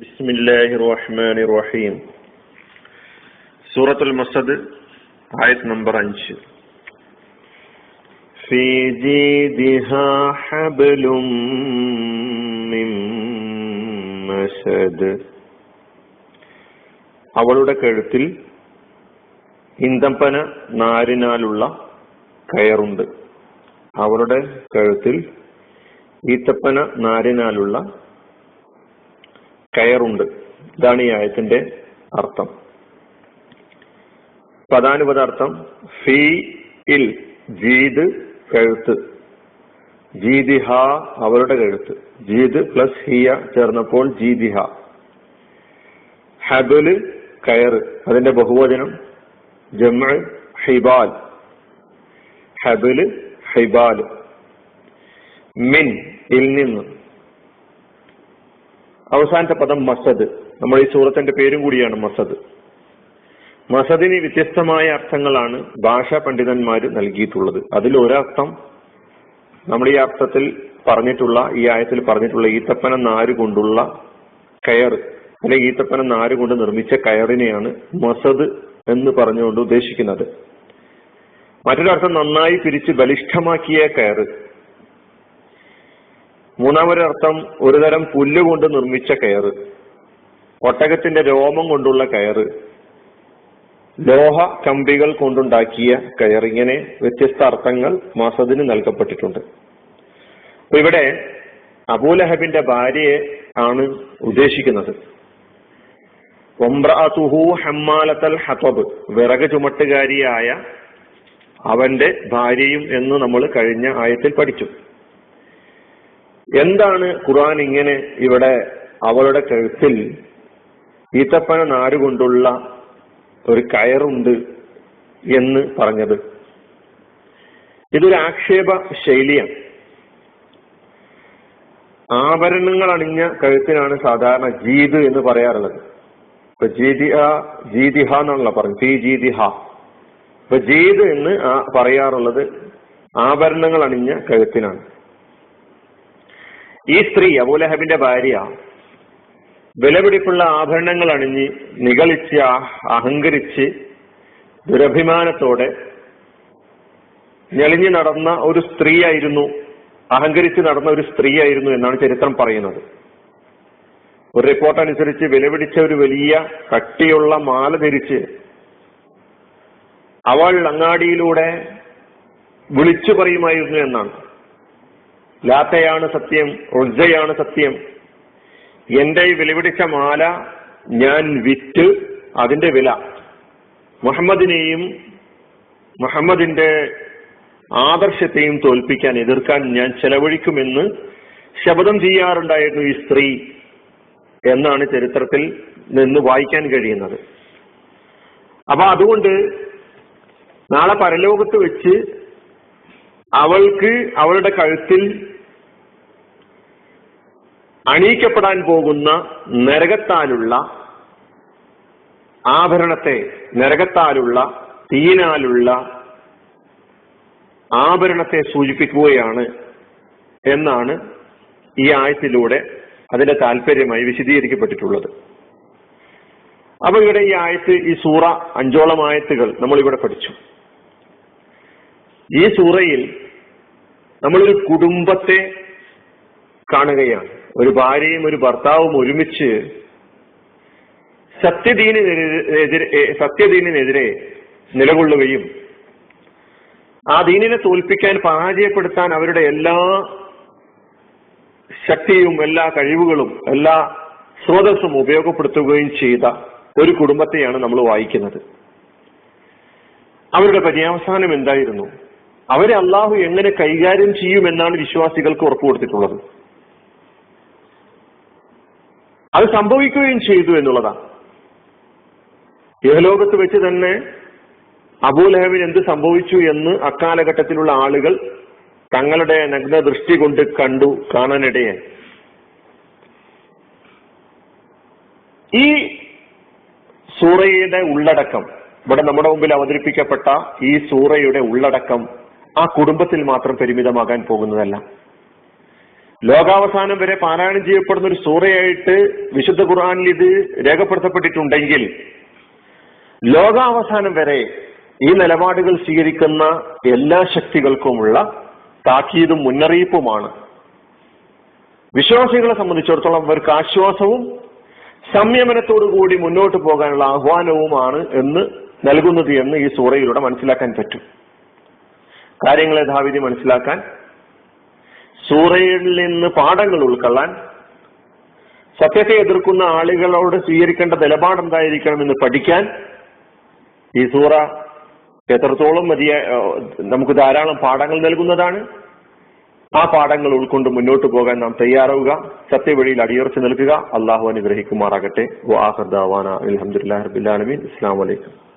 بسم الله الرحمن الرحيم സൂറത്തുൽ മസദ് ആയത് നമ്പർ അഞ്ച് في جيدها حبل من مسد അവളുടെ കഴുത്തിൽ ഇന്തപ്പന നാരിനാലുള്ള കയറുണ്ട് അവളുടെ കഴുത്തിൽ ഈത്തപ്പന നാരിനാലുള്ള കയറുണ്ട്. ഇതാണ് ഈ ആയത്തിന്റെ അർത്ഥം. പദാനുപദാർത്ഥം ഫീ ഇൽ ജീദ് കഴുത്ത്. ജീദിഹ അവരുടെ കഴുത്ത്. ജീദ് പ്ലസ് ഹിയ ചേർന്നപ്പോൾ ജീദിഹ ഹബൽ കയറ് അതിന്റെ ബഹുവചനം ജമ ഹിബാൽ. ഹബൽ ഹിബാൽ. മിൻ ഇൽ നിന്ന്. അവസാനത്തെ പദം മസദ്. നമ്മൾ ഈ സൂറത്തിന്റെ പേരും കൂടിയാണ് മസദ്. മസദിന് വ്യത്യസ്തമായ അർത്ഥങ്ങളാണ് ഭാഷാ പണ്ഡിതന്മാർ നൽകിയിട്ടുള്ളത്. അതിൽ ഒരർത്ഥം നമ്മൾ ഈ അർത്ഥത്തിൽ പറഞ്ഞിട്ടുള്ള ഈ ആയത്തിൽ പറഞ്ഞിട്ടുള്ള ഈത്തപ്പന നാര് കൊണ്ടുള്ള കയർ അല്ലെങ്കിൽ ഈത്തപ്പന നാര് കൊണ്ട് നിർമ്മിച്ച കയറിനെയാണ് മസദ് എന്ന് പറഞ്ഞുകൊണ്ട് ഉദ്ദേശിക്കുന്നത്. മറ്റൊരർത്ഥം നന്നായി പിരിച്ച് ബലിഷ്ഠമാക്കിയ കയറ്. മൂന്നാമൊരർത്ഥം ഒരുതരം പുല്ലുകൊണ്ട് നിർമ്മിച്ച കയറ് ഒട്ടകത്തിന്റെ രോമം കൊണ്ടുള്ള കയറ് ലോഹ കമ്പികൾ കൊണ്ടുണ്ടാക്കിയ കയർ. ഇങ്ങനെ വ്യത്യസ്ത അർത്ഥങ്ങൾ മസദിന് നൽകപ്പെട്ടിട്ടുണ്ട്. ഇവിടെ അബൂലഹബിന്റെ ഭാര്യയെ ആണ് ഉദ്ദേശിക്കുന്നത്. ഹതബ്. വിറക് ചുമട്ടുകാരിയായ അവന്റെ ഭാര്യയും എന്ന് നമ്മൾ കഴിഞ്ഞ ആയത്തിൽ പഠിച്ചു. എന്താണ് ഖുർആൻ ഇങ്ങനെ ഇവിടെ അവളുടെ കഴുത്തിൽ ഈത്തപ്പന നാരുകൊണ്ടുള്ള ഒരു കയറുണ്ട് എന്ന് പറഞ്ഞത്? ഇതൊരു ആക്ഷേപ ശൈലിയാണ്. ആഭരണങ്ങൾ അണിഞ്ഞ കഴുത്തിനാണ് സാധാരണ ജീത് എന്ന് പറയാറുള്ളത്. ഇപ്പൊ ജീതിഹ ജീതിഹ എന്നാണല്ലോ പറഞ്ഞത്. ഫീ ജീദിഹ. ഇപ്പൊ ജീത് എന്ന് പറയാറുള്ളത് ആഭരണങ്ങൾ അണിഞ്ഞ കഴുത്തിനാണ്. ഈ സ്ത്രീ അബൂലഹബിന്റെ ഭാര്യ വിലപിടിപ്പുള്ള ആഭരണങ്ങൾ അണിഞ്ഞ് നികളിച്ച് അഹങ്കരിച്ച് ദുരഭിമാനത്തോടെ ഞെളിഞ്ഞു നടന്ന ഒരു സ്ത്രീയായിരുന്നു അഹങ്കരിച്ച് നടന്ന ഒരു സ്ത്രീയായിരുന്നു എന്നാണ് ചരിത്രം പറയുന്നത്. ഒരു റിപ്പോർട്ട് അനുസരിച്ച് വിലപിടിച്ച ഒരു വലിയ കട്ടിയുള്ള മാല ധരിച്ച് അവൾ അങ്ങാടിയിലൂടെ വിളിച്ചു പറയുമായിരുന്നു എന്നാണ്. ലാത്തയാണ് സത്യം ഉൾജയാണ് സത്യം. എന്റെ ഈ വിലപിടിച്ച മാല ഞാൻ വിറ്റ് അതിന്റെ വില. മുഹമ്മദിനെയും മുഹമ്മദിന്റെ ആദർശത്തെയും തോൽപ്പിക്കാൻ എതിർക്കാൻ ഞാൻ ചെലവഴിക്കുമെന്ന് ശപഥം ചെയ്യാറുണ്ടായിരുന്നു ഈ സ്ത്രീ എന്നാണ് ചരിത്രത്തിൽ നിന്ന് വായിക്കാൻ കഴിയുന്നത്. അപ്പൊ അതുകൊണ്ട് നാളെ പരലോകത്ത് വെച്ച് അവൾക്ക് അവളുടെ കഴുത്തിൽ അണിയിക്കപ്പെടാൻ പോകുന്ന നരകത്താലുള്ള ആഭരണത്തെ നരകത്താലുള്ള തീനാലുള്ള ആഭരണത്തെ സൂചിപ്പിക്കുകയാണ് എന്നാണ് ഈ ആയത്തിലൂടെ അതിന്റെ താല്പര്യമായി വിശദീകരിക്കപ്പെട്ടിട്ടുള്ളത്. അപ്പൊ ഇവിടെ ഈ ആയത്ത് ഈ സൂറ അഞ്ചോളം ആയത്തുകൾ നമ്മൾ ഇവിടെ പഠിച്ചു. ഈ സൂറയിൽ നമ്മളൊരു കുടുംബത്തെ കാണുകയാണ്. ഒരു ഭാര്യയും ഒരു ഭർത്താവും ഒരുമിച്ച് സത്യദീനെതിരെ സത്യദീനിനെതിരെ നിലകൊള്ളുകയും ആ ദീനിനെ തോൽപ്പിക്കാൻ പരാജയപ്പെടുത്താൻ അവരുടെ എല്ലാ ശക്തിയും എല്ലാ കഴിവുകളും എല്ലാ സ്രോതസ്സും ഉപയോഗപ്പെടുത്തുകയും ചെയ്ത ഒരു കുടുംബത്തെയാണ് നമ്മൾ വായിക്കുന്നത്. അവരുടെ പര്യാവസാനം എന്തായിരുന്നു? അവരെ അള്ളാഹു എങ്ങനെ കൈകാര്യം ചെയ്യുമെന്നാണ് വിശ്വാസികൾക്ക് ഉറപ്പ് കൊടുത്തിട്ടുള്ളത് അത് സംഭവിക്കുകയും ചെയ്തു എന്നുള്ളതാണ്. യഹലോകത്ത് വെച്ച് തന്നെ അബൂലഹബിന് എന്ത് സംഭവിച്ചു എന്ന് അക്കാലഘട്ടത്തിലുള്ള ആളുകൾ തങ്ങളുടെ നഗ്ന ദൃഷ്ടി കൊണ്ട് കണ്ടു കാണാനിടയായി. ഈ സൂറയുടെ ഉള്ളടക്കം ഇവിടെ നമ്മുടെ മുമ്പിൽ അവതരിപ്പിക്കപ്പെട്ട ഈ സൂറയുടെ ഉള്ളടക്കം ആ കുടുംബത്തിൽ മാത്രം പരിമിതമാകാൻ പോകുന്നതല്ല. ലോകാവസാനം വരെ പാരായണം ചെയ്യപ്പെടുന്ന ഒരു സൂറയായിട്ട് വിശുദ്ധ ഖുർആാനിൽ ഇത് രേഖപ്പെടുത്തപ്പെട്ടിട്ടുണ്ടെങ്കിൽ ലോകാവസാനം വരെ ഈ നിലപാടുകൾ സ്വീകരിക്കുന്ന എല്ലാ ശക്തികൾക്കുമുള്ള താക്കീതും മുന്നറിയിപ്പുമാണ്. വിശ്വാസികളെ സംബന്ധിച്ചിടത്തോളം അവർക്ക് ആശ്വാസവും സംയമനത്തോടുകൂടി മുന്നോട്ട് പോകാനുള്ള ആഹ്വാനവുമാണ് എന്ന് നൽകുന്നത് എന്ന് ഈ സൂറയിലൂടെ മനസ്സിലാക്കാൻ പറ്റും. കാര്യങ്ങളെ ധാവിധി മനസ്സിലാക്കാൻ സൂറയിൽ നിന്ന് പാഠങ്ങൾ ഉൾക്കൊള്ളാൻ സത്യത്തെ എതിർക്കുന്ന ആളുകളോട് സ്വീകരിക്കേണ്ട നിലപാട് എന്തായിരിക്കണം എന്ന് പഠിക്കാൻ ഈ സൂറ എത്രത്തോളം മതിയ നമുക്ക് ധാരാളം പാഠങ്ങൾ നൽകുന്നതാണ്. ആ പാഠങ്ങൾ ഉൾക്കൊണ്ട് മുന്നോട്ട് പോകാൻ നാം തയ്യാറാവുക. സത്യവഴിയിൽ അടിയുറച്ചു നൽകുക അള്ളാഹു അനുഗ്രഹിക്കുമാറാകട്ടെ. അലഹമുല്ലാ റബിലാലമീൻ അസ്സാം വലൈക്കും